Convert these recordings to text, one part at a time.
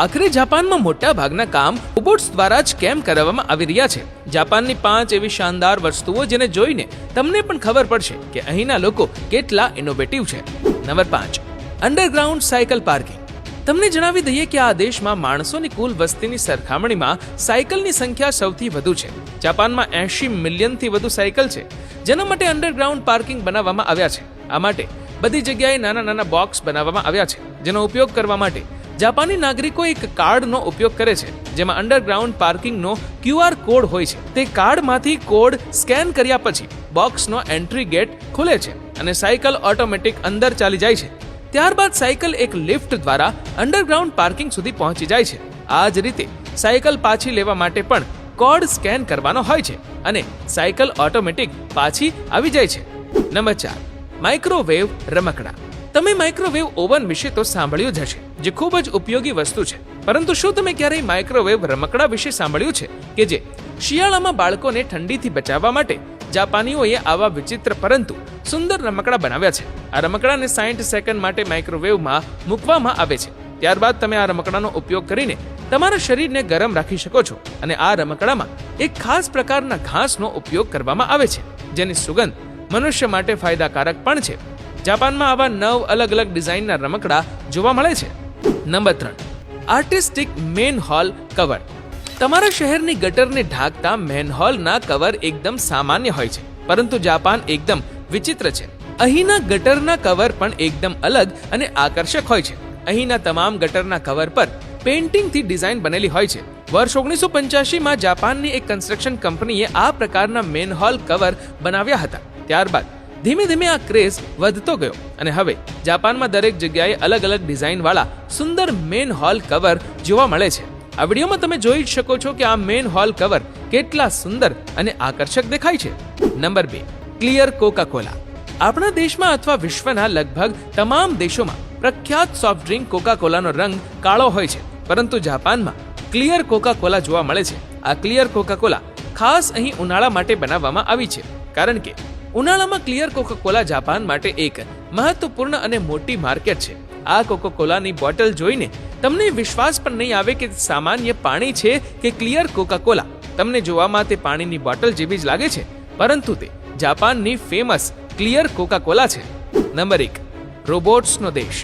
આખરે જાપાનમાં મોટા ભાગના કામ રોબોટ્સ દ્વારા જ કેમ કરાવવામાં આવી રહ્યા છે? જાપાનની પાંચ એવી શાનદાર વસ્તુઓ જેને જોઈને તમને પણ ખબર પડશે કે અહીંના લોકો કેટલા ઇનોવેટિવ છે. નંબર પાંચ અંડરગ્રાઉન્ડ સાયકલ પાર્કિંગ તમને જણાવી દઈએ કે આ દેશમાં માણસોની કુલ વસ્તીની સરખામણીમાં સાયકલની સંખ્યા સૌથી વધુ છે. જાપાનમાં એંશી મિલિયનથી વધુ સાયકલ છે, જેના માટે અંડરગ્રાઉન્ડ પાર્કિંગ બનાવવામાં આવ્યા છે. આ માટે બધી જગ્યાએ નાના નાના બોક્સ બનાવવામાં આવ્યા છે, જેનો ઉપયોગ કરવા માટે જાપાની નાગરિકો એક કાર્ડનો ઉપયોગ કરે છે, જેમાં અંડરગ્રાઉન્ડ પાર્કિંગનો ક્યુઆર કોડ હોય છે. તે કાર્ડમાંથી કોડ સ્કેન કર્યા પછી બોક્સનો એન્ટ્રી ગેટ ખુલે છે અને સાયકલ ઓટોમેટિક અંદર ચાલી જાય છે. ત્યારબાદ સાયકલ એક લિફ્ટ દ્વારા અંડરગ્રાઉન્ડ પાર્કિંગ સુધી પહોંચી જાય છે. આ જ રીતે સાયકલ પાછી લેવા માટે પણ કોડ સ્કેન કરવાનો હોય છે અને સાયકલ ઓટોમેટિક પાછી આવી જાય છે. નંબર ચાર માઇક્રોવેવ રમકડા. તમે માઇક્રોવેવ ઓવન વિશે તો સાંભળ્યું જ હશે, જે ખૂબ જ ઉપયોગી વસ્તુ છે. પરંતુ શું તમે ક્યારેય માઇક્રોવેવ રમકડા વિશે સાંભળ્યું છે કે જે શિયાળામાં બાળકોને ઠંડીથી બચાવવા માટે જાપાનીઓએ આવા વિચિત્ર પરંતુ સુંદર રમકડા બનાવ્યા છે? આ રમકડાને સાઠ સેકન્ડ માટે માઇક્રોવેવમાં મૂકવામાં આવે છે. ત્યારબાદ તમે આ રમકડાનો ઉપયોગ કરીને તમારા શરીરને ગરમ રાખી શકો છો અને આ રમકડામાં એક ખાસ પ્રકારના ઘાસનો ઉપયોગ કરવામાં આવે છે, જેની સુગંધ મનુષ્ય માટે ફાયદાકારક પણ છે. જાપાનમાં આવા નવ અલગ અલગ ડિઝાઇનના રમકડા જોવા મળે છે. નંબર ત્રણ, આર્ટિસ્ટિક મેન હોલ કવર. તમારા શહેરની ગટરને ઢાંકતા મેનહોલના કવર એકદમ સામાન્ય હોય છે, પરંતુ જાપાન એકદમ વિચિત્ર છે. અહીંના ગટરના કવર પણ એકદમ અલગ અને આકર્ષક હોય છે. અહીંના તમામ ગટરના કવર પર પેઇન્ટિંગથી ડિઝાઇન બનેલી હોય છે. વર્ષ ઓગણીસો પંચ્યાસીમાં જાપાનની એક કન્સ્ટ્રક્શન કંપનીએ આ પ્રકારના મેનહોલ કવર બનાવ્યા હતા. ત્યારબાદ ધીમે ધીમે આ ક્રેઝ વધતો ગયો અને હવે જાપાનમાં દરેક જગ્યાએ અલગ અલગ ડિઝાઇનવાળા સુંદર મેન હોલ કવર જોવા મળે છે. આ વિડીયોમાં તમે જોઈ જ શકો છો કે આ મેન હોલ કવર કેટલા સુંદર અને આકર્ષક દેખાય છે. નંબર બે, ક્લિયર કોકા કોલા આપણા દેશમાં અથવા વિશ્વના લગભગ તમામ દેશોમાં પ્રખ્યાત સોફ્ટ ડ્રિંક કોકા કોલાનો રંગ કાળો હોય છે, પરંતુ જાપાનમાં ક્લિયર કોકા કોલા જોવા મળે છે. આ ક્લિયર કોકા કોલા ખાસ અહીં ઉનાળા માટે બનાવવામાં આવી છે, કારણ કે ઉનાળામાં ક્લિયર કોકોકોલા જાપાન માટે એક મહત્વપૂર્ણ અને મોટી માર્કેટ છે. આ કોકોકોલાની બોટલ જોઈને તમને વિશ્વાસ પણ નહીં આવે કે સામાન્ય પાણી છે કે ક્લિયર કોકાકોલા તમને જોવામાં તે પાણીની બોટલ જેવી જ લાગે છે. પરંતુ તે જાપાનની ફેમસ ક્લિયર કોકાકોલા છે. નંબર એક, રોબોટ્સનો દેશ.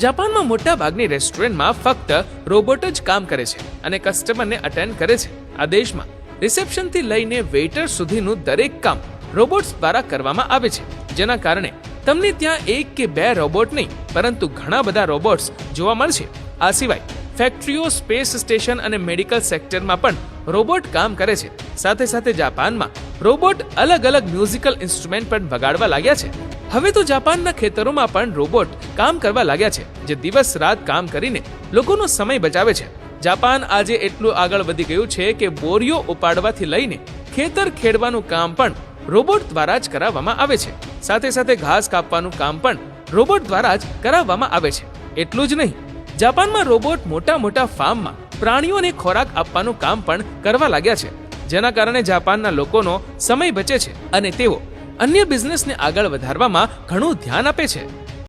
જાપાનમાં મોટા ભાગની રેસ્ટોરન્ટમાં ફક્ત રોબોટ જ કામ કરે છે અને કસ્ટમરને અટેન્ડ કરે છે. આ દેશમાં રિસેપ્શનથી લઈને વેઇટર સુધીનું દરેક કામ રોબોટ્સ દ્વારા કરવામાં આવે છે, જેના કારણે તમને ત્યાં એક કે બે રોબોટ નહીં, પરંતુ ઘણા બધા રોબોટ્સ જોવા મળશે. આ સિવાય ફેક્ટરીઓ, સ્પેસ સ્ટેશન અને મેડિકલ સેક્ટરમાં પણ રોબોટ કામ કરે છે. સાથે સાથે જાપાનમાં રોબોટ અલગ અલગ મ્યુઝિકલ ઇન્સ્ટ્રુમેન્ટ પણ વગાડવા લાગ્યા છે. હવે તો જાપાનના ખેતરોમાં પણ રોબોટ કામ કરવા લાગ્યા છે, જે દિવસ રાત કામ કરીને લોકોનો સમય બચાવે છે. જાપાન આજે એટલું આગળ વધી ગયું છે કે બોરીઓ ઉપાડવાથી લઈને ખેતર ખેડવાનું કામ પણ રોબોટ દ્વારા જ કરાવવામાં આવે છે. સાથે સાથે ઘાસ કાપવાનું કામ પણ રોબોટ દ્વારા જ કરાવવામાં આવે છે. એટલું જ નહીં, જાપાનમાં રોબોટ મોટા મોટા ફાર્મમાં પ્રાણીઓને ખોરાક આપવાનું કામ પણ કરવા લાગ્યા છે. જેના કારણે જાપાનના લોકોનો સમય બચે છે અને તેઓ અન્ય બિઝનેસને આગળ વધારવામાં ઘણું ધ્યાન આપે છે.